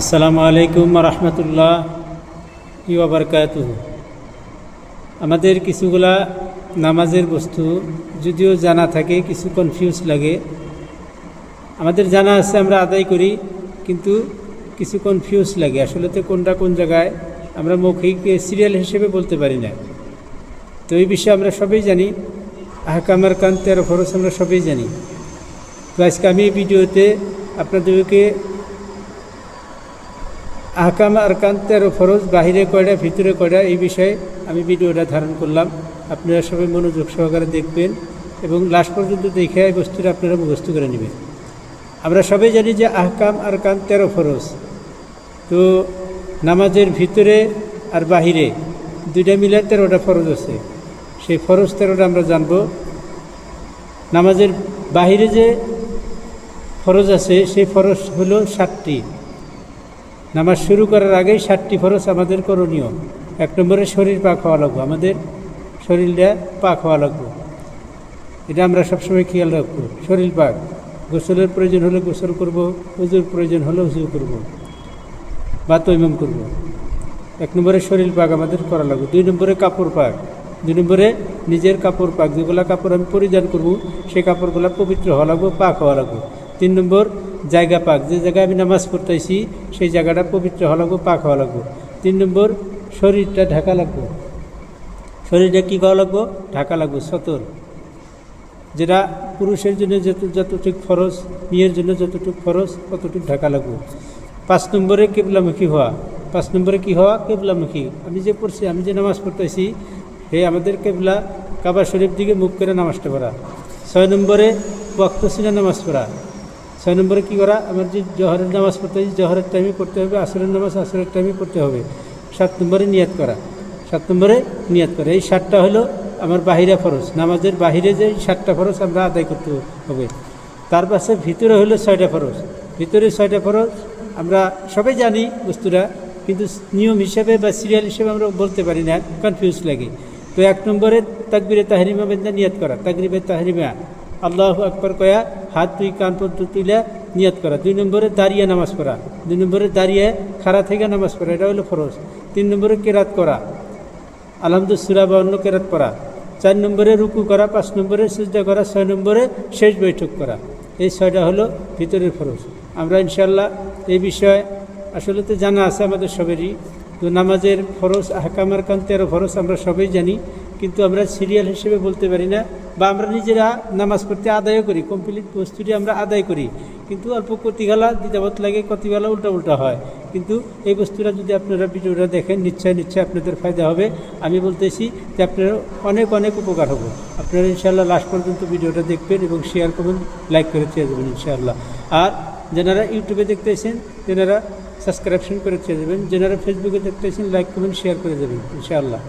আসসালামু আলাইকুম রহমতুল্লাহ ইবারকাত আমাদের কিছুগুলা নামাজের বস্তু, যদিও জানা থাকে, কিছু কনফিউজ লাগে। আমাদের জানা আছে, আমরা আদায় করি, কিন্তু কিছু কনফিউজ লাগে। আসলে তো কোনটা কোন জায়গায়, আমরা মৌখিক সিরিয়াল হিসেবে বলতে পারি না। তো এই বিষয়ে আমরা সবাই জানি। আহকামার কান তেরো ফরস আমরা সবাই জানি। তো আজকে আমি এই ভিডিওতে আপনাদেরকে আহকাম আরকান তেরো ফরজ, বাহিরে কয়টা ভিতরে কয়টা এই বিষয়ে আমি ভিডিওটা ধারণ করলাম। আপনারা সবাই মনোযোগ সহকারে দেখবেন এবং লাস্ট পর্যন্ত দেখে এই বস্তুটা আপনারা মুখস্থ করে নেবেন। আমরা সবাই জানি যে আহকাম আরকান তেরো ফরজ। তো নামাজের ভিতরে আর বাহিরে দুইটা মিলে তেরোটা ফরজ আছে। সেই ফরজ তেরোটা আমরা জানব। নামাজের বাহিরে যে ফরজ আছে, সেই ফরজ হলো ষাটটি নামাজ শুরু করার আগেই সাতটি ফরজ আমাদের করণীয়। এক নম্বরে শরীর পাক হওয়া লাগবো। আমাদের শরীরটা পাক হওয়া লাগবো। এটা আমরা সবসময় খেয়াল রাখব। শরীর পাক। গোসলের প্রয়োজন হলে গোসল করব উজুর প্রয়োজন হলে উজু করব, বা তৈমম করব। এক নম্বরে শরীর পাক আমাদের করা লাগবে। দুই নম্বরে কাপড় পাক। দুই নম্বরে নিজের কাপড় পাক। যেগুলো কাপড় আমি পরিধান করব, সেই কাপড়গুলো পবিত্র হওয়া লাগবে, পাক হওয়া লাগবো। তিন নম্বর, জায়গা পাক। যে জায়গায় আমি নামাজ পড়তেছি সেই জায়গাটা পবিত্র হওয়া লাগবো, পাক হওয়া লাগবো। তিন নম্বর, শরীরটা ঢাকা লাগবো। শরীরটা কী করা লাগবো? ঢাকা লাগবো, সতর। যেটা পুরুষের জন্য যত, যতটুক ফরজ, মেয়ের জন্য যতটুক ফরজ, ততটুক ঢাকা লাগবো। পাঁচ নম্বরে কেবলামুখী হওয়া। পাঁচ নম্বরে কি হওয়া? কেবলামুখী। আমি যে পড়ছি, আমি যে নামাজ পড়তেছি হে আমাদের কেবলা, কাবা শরীফ দিকে মুখ করে নামাজটা পড়া। ছয় নম্বরে বক্তসিনা নামাজ পড়া। ছয় নম্বরে কী করা? আমার যে জহরের নামাজ পড়তে হয়, জহরের টাইমে পড়তে হবে, আসরের নামাজ আসরের টাইমে পড়তে হবে। সাত নম্বরে নিয়াত করা। সাত নম্বরে নিয়াত করা। এই সাতটা হলো আমার বাহিরা ফরজ। নামাজের বাহিরে যে সাতটা ফরজ আমরা আদায় করতে হবে। তার পাশে ভিতরে হলো ছয়টা ফরজ। ভিতরে ছয়টা ফরজ আমরা সবাই জানি বস্তুটা কিন্তু নিয়ম হিসেবে বা সিরিয়াল হিসেবে আমরা বলতে পারি না কনফিউজ লাগে। তো এক নম্বরে তাকবিরে তাহরিমা বেন্দা নিয়াত করা। তাকরিবে তাহরিমা, আল্লাহ আকবর কয়া হাত দুই কান পর্যন্ত তুলে নিয়াত করা। দুই নম্বরে দাঁড়িয়ে নামাজ পড়া। দুই নম্বরে দাঁড়িয়ে খাড়া থেকে নামাজ পড়া, এটা হলো ফরজ। তিন নম্বরে কেরাত করা। আলহামদুল সুরা বা অন্য কেরাত পড়া। চার নম্বরে রুকু করা, পাঁচ নম্বরে সুজদা করা, ছয় নম্বরে শেষ বৈঠক করা। এই ছয়টা হলো ভিতরের ফরজ। আমরা ইনশাল্লাহ এই বিষয়ে আসলে তো জানা আছে আমাদের সবেরই। তো নামাজের ফরজ, আহকামার কান তেরো ফরজ আমরা সবাই জানি। কিন্তু আমরা সিরিয়াল হিসেবে বলতে পারি না, বা আমরা নিজেরা নামাজ পড়তে আদায়ও করি কমপ্লিট বস্তুটি আমরা আদায় করি। কিন্তু অল্প কতিগালা দ্বিতাবত লাগে কতিবেলা উল্টা উল্টা হয়। কিন্তু এই বস্তুটা যদি আপনারা ভিডিওটা দেখেন, নিশ্চয় নিশ্চয় আপনাদের ফায়দা হবে। আমি বলতেছি যে আপনারা অনেক অনেক উপকার হবে। আপনারা ইনশাআল্লাহ লাস্ট পর্যন্ত ভিডিওটা দেখবেন এবং শেয়ার করবেন লাইক করে চেয়ে দেবেন ইনশাআল্লাহ। আর যারা ইউটিউবে দেখতেছেন তেনারা সাবস্ক্রিপশন করে চেয়ে দেবেন, যারা ফেসবুকে দেখতেছেন লাইক কমেন্ট শেয়ার করে দেবেন ইনশাআল্লাহ।